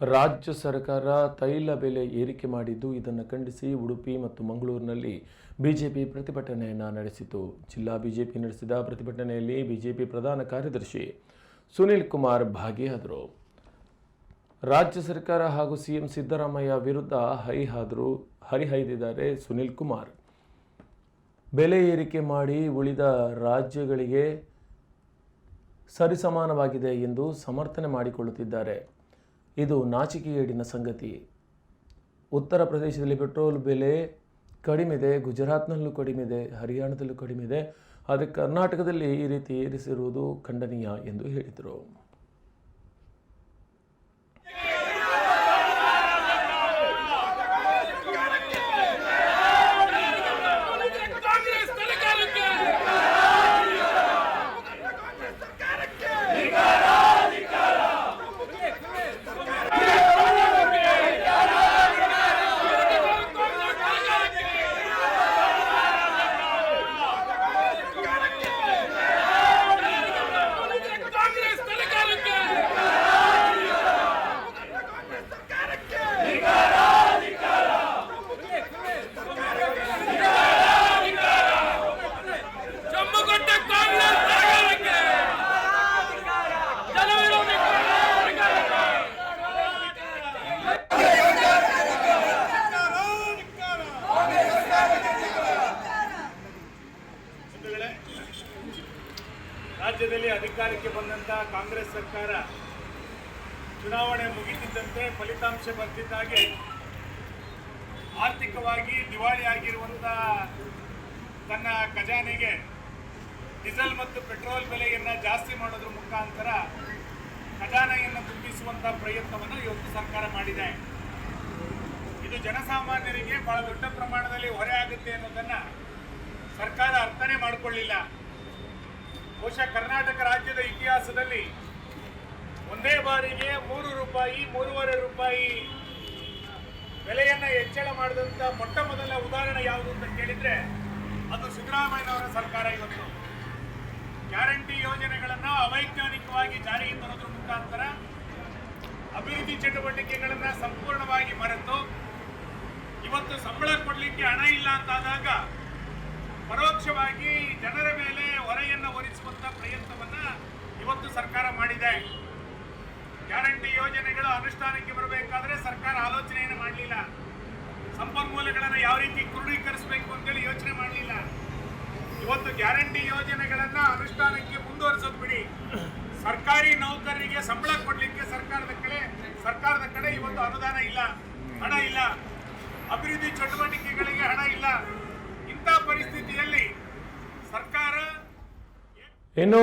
ರಾಜ್ಯ ಸರ್ಕಾರ ತೈಲ ಬೆಲೆ ಏರಿಕೆ ಮಾಡಿದ್ದು, ಇದನ್ನು ಖಂಡಿಸಿ ಉಡುಪಿ ಮತ್ತು ಮಂಗಳೂರಿನಲ್ಲಿ ಬಿಜೆಪಿ ಪ್ರತಿಭಟನೆಯನ್ನು ನಡೆಸಿತು. ಜಿಲ್ಲಾ ಬಿಜೆಪಿ ನಡೆಸಿದ ಪ್ರತಿಭಟನೆಯಲ್ಲಿ ಬಿಜೆಪಿ ಪ್ರಧಾನ ಕಾರ್ಯದರ್ಶಿ ಸುನಿಲ್ ಕುಮಾರ್ ಭಾಗಿಯಾದರು. ರಾಜ್ಯ ಸರ್ಕಾರ ಹಾಗೂ ಸಿಎಂ ಸಿದ್ದರಾಮಯ್ಯ ವಿರುದ್ಧ ಹೈಹಾದರು ಹರಿಹೈದಿದ್ದಾರೆ ಸುನಿಲ್ ಕುಮಾರ್. ಬೆಲೆ ಏರಿಕೆ ಮಾಡಿ ಉಳಿದ ರಾಜ್ಯಗಳಿಗೆ ಸರಿಸಮಾನವಾಗಿದೆ ಎಂದು ಸಮರ್ಥನೆ ಮಾಡಿಕೊಳ್ಳುತ್ತಿದ್ದಾರೆ. ಇದು ನಾಚಿಕೆಗೇಡಿನ ಸಂಗತಿ. ಉತ್ತರ ಪ್ರದೇಶದಲ್ಲಿ ಪೆಟ್ರೋಲ್ ಬೆಲೆ ಕಡಿಮೆ ಇದೆ ಗುಜರಾತ್ನಲ್ಲೂ ಕಡಿಮೆ ಇದೆ ಹರಿಯಾಣದಲ್ಲೂ ಕಡಿಮೆ ಇದೆ ಆದರೆ ಕರ್ನಾಟಕದಲ್ಲಿ ಈ ರೀತಿ ಏರಿಸಿರುವುದು ಖಂಡನೀಯ ಎಂದು ಹೇಳಿದರು. ಅಧಿಕಾರಕ್ಕೆ ಬಂದಂತ ಕಾಂಗ್ರೆಸ್ ಸರ್ಕಾರ ಚುನಾವಣೆ ಮುಗಿತಿದ್ದಂತೆ ಫಲಿತಾಂಶ ಬರ್ತಿದ್ದಾಗೆ ಆರ್ಥಿಕವಾಗಿ ದಿವಾಳಿ ಆಗಿರುವಂತ ತನ್ನ ಖಜಾನೆಗೆ ಡೀಸೆಲ್ ಮತ್ತು ಪೆಟ್ರೋಲ್ ಬೆಲೆಯನ್ನು ಜಾಸ್ತಿ ಮಾಡೋದ್ರ ಮುಖಾಂತರ ಖಜಾನೆಯನ್ನು ತುಂಬಿಸುವಂತ ಪ್ರಯತ್ನವನ್ನು ಇವತ್ತು ಸರ್ಕಾರ ಮಾಡಿದೆ. ಇದು ಜನಸಾಮಾನ್ಯರಿಗೆ ಬಹಳ ದೊಡ್ಡ ಪ್ರಮಾಣದಲ್ಲಿ ಹೊರೆ ಆಗುತ್ತೆ ಅನ್ನೋದನ್ನ ಸರ್ಕಾರ ಅರ್ಥನೇ ಮಾಡಿಕೊಳ್ಳಿಲ್ಲ. ಬಹುಶಃ ಕರ್ನಾಟಕ ರಾಜ್ಯದ ಇತಿಹಾಸದಲ್ಲಿ ಒಂದೇ ಬಾರಿಗೆ ಮೂರು ರೂಪಾಯಿ, ಮೂರುವರೆ ರೂಪಾಯಿ ಬೆಲೆಯನ್ನು ಹೆಚ್ಚಳ ಮಾಡಿದಂತ ಮೊಟ್ಟ ಮೊದಲ ಉದಾಹರಣೆ ಯಾವುದು ಅಂತ ಕೇಳಿದ್ರೆ ಅದು ಸಿದ್ದರಾಮಯ್ಯನವರ ಸರ್ಕಾರ ಇವತ್ತು. ಗ್ಯಾರಂಟಿ ಯೋಜನೆಗಳನ್ನು ಅವೈಜ್ಞಾನಿಕವಾಗಿ ಜಾರಿಗೆ ತರೋದ್ರ ಮುಖಾಂತರ ಅಭಿವೃದ್ಧಿ ಚಟುವಟಿಕೆಗಳನ್ನು ಸಂಪೂರ್ಣವಾಗಿ ಮರೆತು ಇವತ್ತು ಸಂಬಳ ಕೊಡಲಿಕ್ಕೆ ಹಣ ಇಲ್ಲ ಅಂತಾದಾಗ ಪರೋಕ್ಷವಾಗಿ ಜನರ ಮೇಲೆ ಹೊರೆಯನ್ನು ಹೊರಿಸುವಂಥ ಪ್ರಯತ್ನವನ್ನ ಇವತ್ತು ಸರ್ಕಾರ ಮಾಡಿದೆ. ಗ್ಯಾರಂಟಿ ಯೋಜನೆಗಳು ಅನುಷ್ಠಾನಕ್ಕೆ ಬರಬೇಕಾದ್ರೆ ಸರ್ಕಾರ ಆಲೋಚನೆಯನ್ನು ಮಾಡಲಿಲ್ಲ. ಸಂಪನ್ಮೂಲಗಳನ್ನು ಯಾವ ರೀತಿ ಕ್ರೋಢೀಕರಿಸಬೇಕು ಅಂತೇಳಿ ಯೋಚನೆ ಮಾಡಲಿಲ್ಲ. ಇವತ್ತು ಗ್ಯಾರಂಟಿ ಯೋಜನೆಗಳನ್ನ ಅನುಷ್ಠಾನಕ್ಕೆ ಮುಂದುವರಿಸೋದು ಬಿಡಿ. ಸರ್ಕಾರಿ ನೌಕರರಿಗೆ ಸಂಬಳ ಕೊಡಲಿಕ್ಕೆ ಸರ್ಕಾರದ ಕಡೆ ಸರ್ಕಾರದ ಕಡೆ ಇವತ್ತು ಅನುದಾನ ಇಲ್ಲ, ಹಣ ಇಲ್ಲ. ಅಭಿವೃದ್ಧಿ ಚಟುವಟಿಕೆಗಳಿಗೆ ಹಣ ಇಲ್ಲ. ಇನ್ನು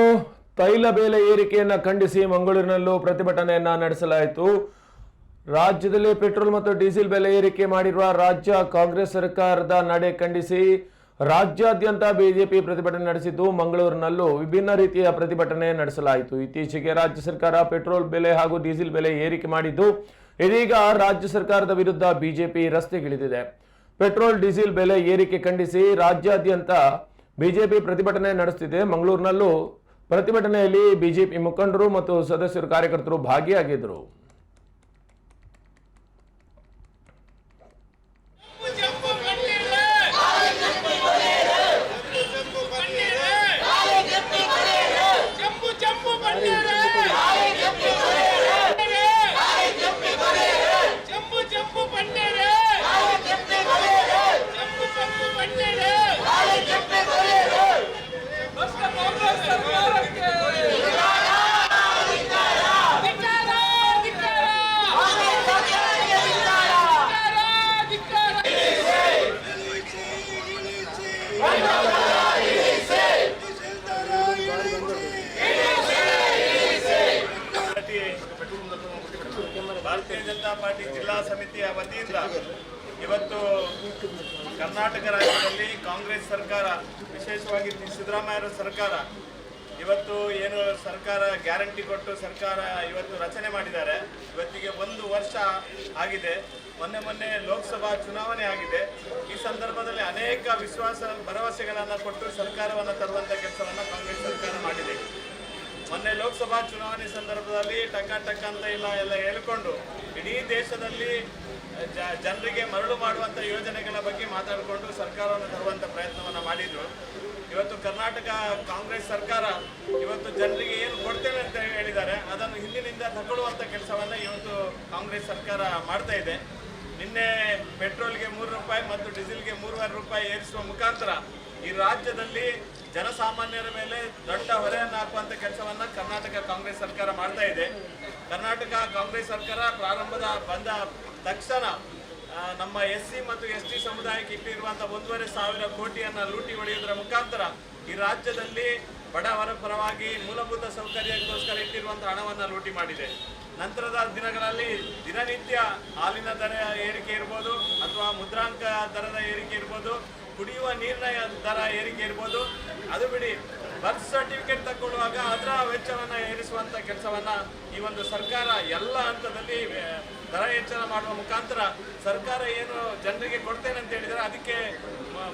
ತೈಲ ಬೆಲೆ ಏರಿಕೆಯನ್ನು ಖಂಡಿಸಿ ಮಂಗಳೂರಿನಲ್ಲೂ ಪ್ರತಿಭಟನೆಯನ್ನ ನಡೆಸಲಾಯಿತು. ರಾಜ್ಯದಲ್ಲಿ ಪೆಟ್ರೋಲ್ ಮತ್ತು ಡೀಸೆಲ್ ಬೆಲೆ ಏರಿಕೆ ಮಾಡಿರುವ ರಾಜ್ಯ ಕಾಂಗ್ರೆಸ್ ಸರ್ಕಾರದ ನಡೆ ಖಂಡಿಸಿ ರಾಜ್ಯಾದ್ಯಂತ ಬಿಜೆಪಿ ಪ್ರತಿಭಟನೆ ನಡೆಸಿದ್ದು ಮಂಗಳೂರಿನಲ್ಲೂ ವಿಭಿನ್ನ ರೀತಿಯ ಪ್ರತಿಭಟನೆ ನಡೆಸಲಾಯಿತು. ಇತ್ತೀಚೆಗೆ ರಾಜ್ಯ ಸರ್ಕಾರ ಪೆಟ್ರೋಲ್ ಬೆಲೆ ಹಾಗೂ ಡೀಸೆಲ್ ಬೆಲೆ ಏರಿಕೆ ಮಾಡಿದ್ದು, ಇದೀಗ ರಾಜ್ಯ ಸರ್ಕಾರದ ವಿರುದ್ಧ ಬಿಜೆಪಿ ರಸ್ತೆಗಿಳಿದಿದೆ. ಪೆಟ್ರೋಲ್, ಡೀಸೆಲ್ ಬೆಲೆ ಏರಿಕೆ ಖಂಡಿಸಿ ರಾಜ್ಯಾದ್ಯಂತ ಬಿಜೆಪಿ ಪ್ರತಿಭಟನೆ ನಡೆಸುತ್ತಿದೆ ಮಂಗಳೂರಿನಲ್ಲೂ ಪ್ರತಿಭಟನೆಯಲ್ಲಿ ಬಿಜೆಪಿ ಮುಖಂಡರು ಮತ್ತು ಸದಸ್ಯರು ಕಾರ್ಯಕರ್ತರು ಭಾಗಿಯಾಗಿದ್ದರು. ಕರ್ನಾಟಕ ರಾಜ್ಯದಲ್ಲಿ ಕಾಂಗ್ರೆಸ್ ಸರ್ಕಾರ, ವಿಶೇಷವಾಗಿ ಸಿದ್ದರಾಮಯ್ಯ ಸರ್ಕಾರ, ಇವತ್ತು ಏನು ಸರ್ಕಾರ ಗ್ಯಾರಂಟಿ ಕೊಟ್ಟು ಸರ್ಕಾರ ಇವತ್ತು ರಚನೆ ಮಾಡಿದ್ದಾರೆ. ಇವತ್ತಿಗೆ ಒಂದು ವರ್ಷ ಆಗಿದೆ. ಮೊನ್ನೆ ಮೊನ್ನೆ ಲೋಕಸಭಾ ಚುನಾವಣೆ ಆಗಿದೆ. ಈ ಸಂದರ್ಭದಲ್ಲಿ ಅನೇಕ ವಿಶ್ವಾಸ ಭರವಸೆಗಳನ್ನು ಕೊಟ್ಟು ಸರ್ಕಾರವನ್ನು ತರುವಂಥ ಕೆಲಸವನ್ನು ಕಾಂಗ್ರೆಸ್ ಸರ್ಕಾರ ಮಾಡಿದೆ. ಮೊನ್ನೆ ಲೋಕಸಭಾ ಚುನಾವಣೆ ಸಂದರ್ಭದಲ್ಲಿ ಟಕ ಟಕ ಅಂತ ಇಲ್ಲ ಎಲ್ಲ ಹೇಳ್ಕೊಂಡು ಇಡೀ ದೇಶದಲ್ಲಿ ಜನರಿಗೆ ಮರಳು ಮಾಡುವಂಥ ಯೋಜನೆಗಳ ಬಗ್ಗೆ ಮಾತಾಡಿಕೊಂಡು ಸರ್ಕಾರವನ್ನು ತರುವಂಥ ಪ್ರಯತ್ನವನ್ನು ಮಾಡಿದ್ರು. ಇವತ್ತು ಕರ್ನಾಟಕ ಕಾಂಗ್ರೆಸ್ ಸರ್ಕಾರ ಇವತ್ತು ಜನರಿಗೆ ಏನು ಕೊಡ್ತೇನೆ ಅಂತ ಹೇಳಿದ್ದಾರೆ, ಅದನ್ನು ಹಿಂದಿನಿಂದ ತಗೊಳ್ಳುವಂಥ ಕೆಲಸವನ್ನು ಇವತ್ತು ಕಾಂಗ್ರೆಸ್ ಸರ್ಕಾರ ಮಾಡ್ತಾ ಇದೆ. ನಿನ್ನೆ ಪೆಟ್ರೋಲ್ಗೆ ಮೂರು ರೂಪಾಯಿ ಮತ್ತು ಡೀಸೆಲ್ಗೆ ಮೂರುವರೆ ರೂಪಾಯಿ ಏರಿಸುವ ಮುಖಾಂತರ ಈ ರಾಜ್ಯದಲ್ಲಿ ಜನಸಾಮಾನ್ಯರ ಮೇಲೆ ದೊಡ್ಡ ಹೊರೆಯನ್ನು ಹಾಕುವಂಥ ಕೆಲಸವನ್ನ ಕರ್ನಾಟಕ ಕಾಂಗ್ರೆಸ್ ಸರ್ಕಾರ ಮಾಡ್ತಾ ಇದೆ. ಕರ್ನಾಟಕ ಕಾಂಗ್ರೆಸ್ ಸರ್ಕಾರ ಪ್ರಾರಂಭದ ಬಂದ ತಕ್ಷಣ ನಮ್ಮ ಎಸ್ ಸಿ ಮತ್ತು ಎಸ್ ಟಿ ಸಮುದಾಯಕ್ಕೆ ಇಟ್ಟಿರುವಂಥ ಒಂದೂವರೆ ಸಾವಿರ ಕೋಟಿಯನ್ನು ಲೂಟಿ ಹೊಡೆಯುವುದರ ಮುಖಾಂತರ ಈ ರಾಜ್ಯದಲ್ಲಿ ಬಡವರ ಪರವಾಗಿ ಮೂಲಭೂತ ಸೌಕರ್ಯಕ್ಕೋಸ್ಕರ ಇಟ್ಟಿರುವಂಥ ಹಣವನ್ನು ಲೂಟಿ ಮಾಡಿದೆ. ನಂತರದ ದಿನಗಳಲ್ಲಿ ದಿನನಿತ್ಯ ಹಾಲಿನ ದರ ಏರಿಕೆ ಇರ್ಬೋದು ಅಥವಾ ಮುದ್ರಾಂಕ ದರದ ಏರಿಕೆ ಇರ್ಬೋದು, ಕುಡಿಯುವ ನೀರಿನ ದರ ಏರಿಕೆ ಇರ್ಬೋದು. ಅದು ಬಿಡಿ ಬರ್ತ್ ಸರ್ಟಿಫಿಕೇಟ್ ತಗೊಳ್ಳುವಾಗ ಅದರ ವೆಚ್ಚವನ್ನು ಏರಿಸುವಂತ ಕೆಲಸವನ್ನ ಈ ಒಂದು ಸರ್ಕಾರ ಎಲ್ಲ ಹಂತದಲ್ಲಿ ದರ ಹೆಚ್ಚಳ ಮಾಡುವ ಮುಖಾಂತರ ಸರ್ಕಾರ ಏನು ಜನರಿಗೆ ಕೊಡ್ತೇನೆ ಅಂತ ಹೇಳಿದರೆ ಅದಕ್ಕೆ